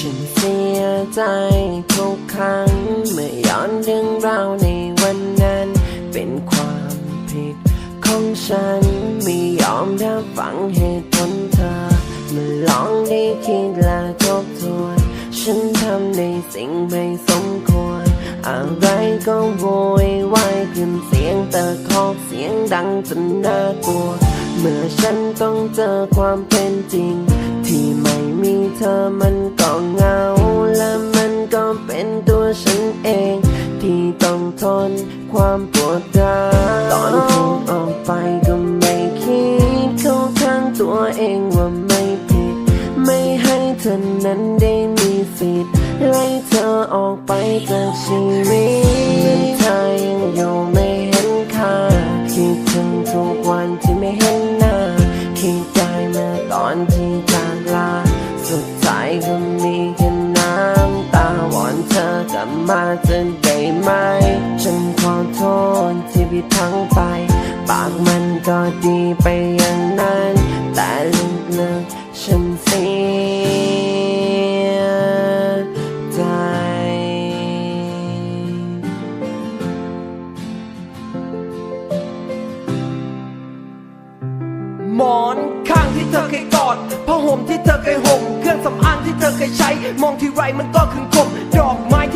ฉันเสียใจทุกครั้ง เมื่อย้อนเรื่องราวในวันนั้น เป็นความผิดของฉัน ไม่ยอมรับฟังเหตุผลเธอเมื่อลองได้คิดและทบทวน ฉันทำในสิ่งไม่สมควร อะไรก็โวยวายขึ้นเสียงตะคอกเสียงดังจนน่ากลัว เมื่อฉันต้องเจอความเป็นจริง ที่ไม่มีเธอมันก็ ที่ต้องทนความปวดร้าวตอนพูดออกไปก็ไม่คิดเข้าข้างตัวเองว่าไม่ผิด ไม่ให้เธอนั้นได้มีสิทธิ์ไล่เธอออกไปจากชีวิตเธอยังอยู่ไม่เห็นค่าคิดถึงทุกวันที่ไม่เห็นหน้าคิดได้เมื่อตอนที่จากลาสุดท้ายก็ มาจะได้ไหม ฉันขอโทษที่ผิดทั้งไป ปากมันก็ดีไปอย่างนั้น แต่ลึกๆฉันเสียใจ หมอนข้างที่เธอเคยกอดผ้าห่มที่เธอเคยห่ม เครื่องสำอางที่เธอเคยใช้ มองที่ไรมันก็คึงคมดอกไม้ที่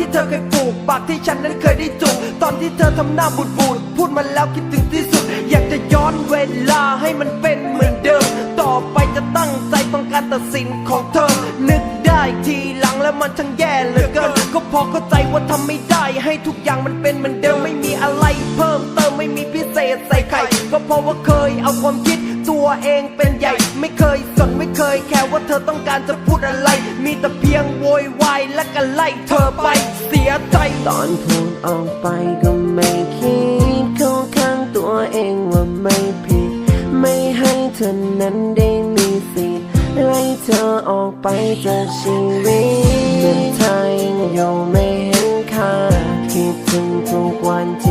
ปากที่ฉันนั้นเคยได้จูบตอนที่เธอทำหน้าบูดบูดพูดมาแล้วคิดถึงที่สุด อยากจะย้อนเวลาให้มันเป็นเหมือนเดิม ต่อไปจะตั้งใจฟังการตัดสินของเธอ นึกได้ทีหลังแล้วมันช่างแย่เหลือเกิน ก็พอเข้าใจว่าทำไม่ได้ ให้ทุกอย่างมันเป็นเหมือนเดิมไม่มีอะไรเพิ่มเติมไม่มีพิเศษใส่ไข่ก็เพราะว่าเคยเอาความคิด ตัวเองเป็นใหญ่ ไม่เคยสนไม่เคยแค่ว่าเธอต้องการจะพูดอะไร มีแต่เพียงโวยวายและก็ไล่เธอไปเสียใจ ตอนพูดออกไปก็ไม่คิดเข้าข้างตัวเองว่าไม่ผิด ไม่ให้เธอนั้นได้มีสิทธิ์ไล่เธอออกไปจากชีวิตเมื่อเธอยังยู่ไม่เห็นค่าคิดถึงทุกวันที่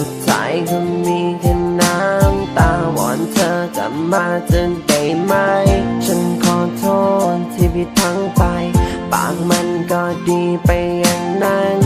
สุดท้ายก็มีแค่น้ำตาวอนเธอกลับมาจะได้ไหม ฉันขอโทษที่ผิดทั้งไป ปากมันก็ดีไปอย่างนั้น